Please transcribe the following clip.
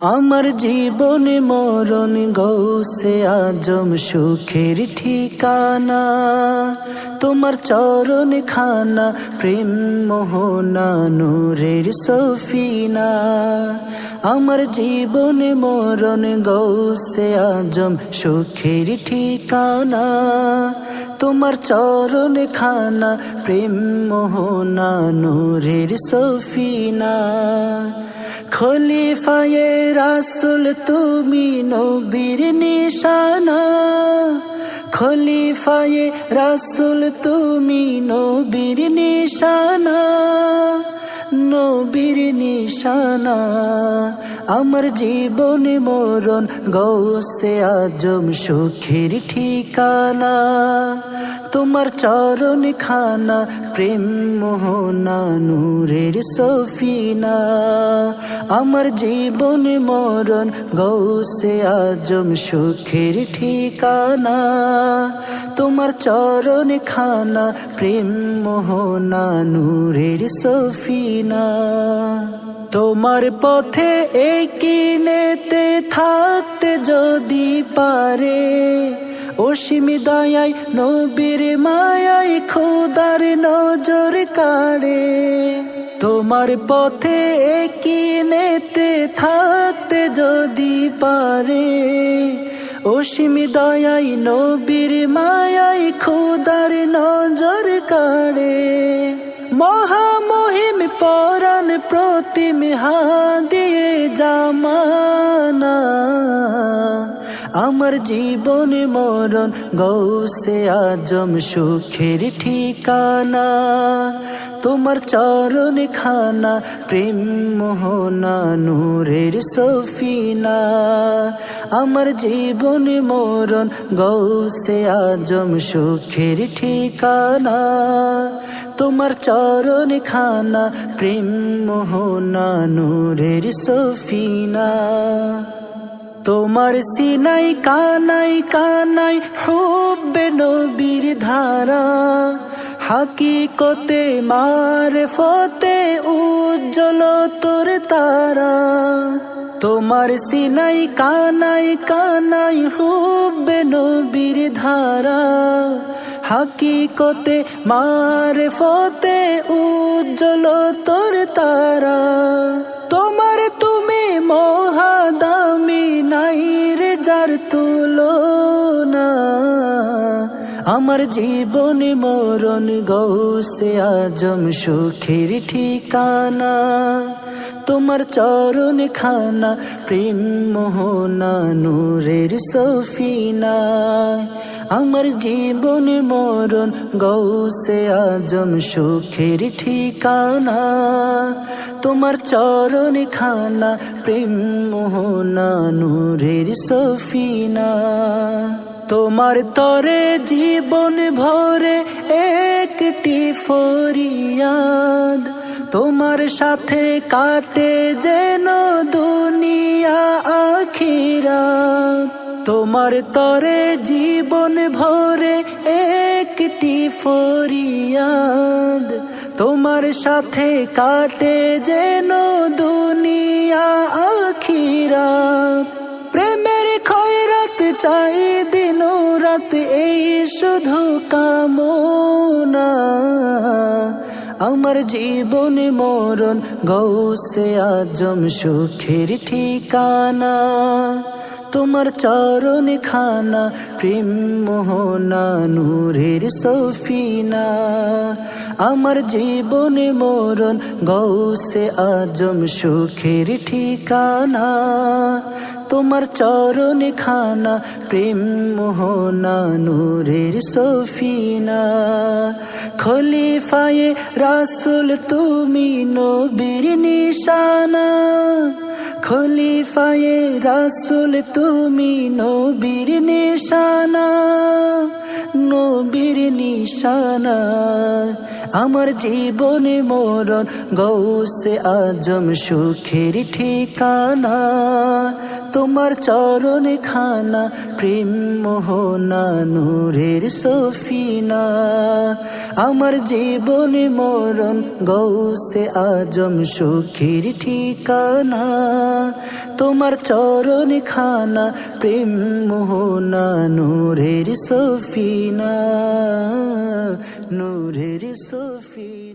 আমার জীবন মরণ গৌসে আজম সুখের ঠিকানা। তোমার চরণ খানা, প্রেম মোহনা, নূরের সফিনা। আমার জীবন মরণ গৌসে আজম সুখের ঠিকানা। তোমার চরণ খানা, প্রেম মোহনা, নূরের সফিনা। খলিফায়ে রাসুল, তুমি নবীর নিশানা। খলিফায়ে রাসুল, তুমি নবীর নিশানা। নবীর নিশানা, আমার জীবন মরণ গৌসে আজম সুখের ঠিকানা। তোমার চরণ খানা, প্রেম মোহনা, নূরের সফিনা। আমার জীবন মরণ, গৌসে আজম সুখের ঠিকানা। তোমার চরণ খানা, প্রেম মোহনা, নূরের সফিনা। তোমার পথে একিনেতে থাকতে যদি পারে, অসীম দয়ায় নবীর মায়াই খোদার নজর কাড়ে। তোমার পথে কিনেতে থাকতে যদি পারে, অসীম দয়াই নবীর মায়াই খোদার নজর কাড়ে। মহামহিম পরাণ প্রতিম হা দিয়ে জামানা আমার জীবন মরণ, গৌসে আজম সুখের ঠিকানা। তোমার চরণ খানা প্রেম মোহনা, নূরের সফিনা। আমার জীবন মরণ, গৌসে আজম সুখের ঠিকানা। তোমার চরণ খানা প্রেম মোহনা, নূরের সফিনা। তোমার সিনাই, কানাই কানাই, হুব্বে নবীর ধারা। হাকিকতে মার ফতে উজ্জ্বল তোর তারা। তোমার সিনাই, কানাই কানাই, হুব্বে নবীর ধারা। হাকিকতে মার ফতে উজ্জ্বল তোর তারা। তোমার তুমি নাই রে যার তুলনা আমার জীবন মরণ গৌসে আজম সুখের ঠিকানা। তোমার চরণ খানা প্রেম মোহনা নূরের সফিনা। আমার জীবন মরণ গৌসে আজম সুখের ঠিকানা। তোমার চরণ খানা প্রেম মোহনা নূরের সফিনা। তোমার তরে জীবন ভরে একটি ফরিয়াদ। তোমার সাথে কাটে যেন দুনিয়া আখিরা তোমার তরে জীবন ভরে একটি ফরিয়াদ। তোমার সাথে কাটে যেন দুনিয়া আখিরা প্রেমের খয়রাত চাই রাত এই শুধু কামনা। আমার জীবন মরণ, গৌসে আজম সুখের ঠিকানা। তোমার চরণ খানা, প্রেম মোহনা, নূরের সফিনা। আমার জীবন মরণ, গৌসে আজম সুখের ঠিকানা। তোমার চরণ খানা, প্রেম মোহনা, নূরের সফিনা। খলিফায়ে রাসুল তুমি নবীর নিশানা। খলিফায়ে রাসুল তুমি নবীর নিশানা। নবীর নিশানা। আমার জীবনে মরণ, গৌসে আজম সুখের ঠিকানা। তোমার চরণে খানা, প্রেম মোহনা, নূরের সফিনা। আমার জীবনে মরণ, গৌসে আজম সুখের ঠিকানা। তোমার চরণে খানা, প্রেম মোহনা, নূরের সফিনা। নূরের সফিনা। could feel.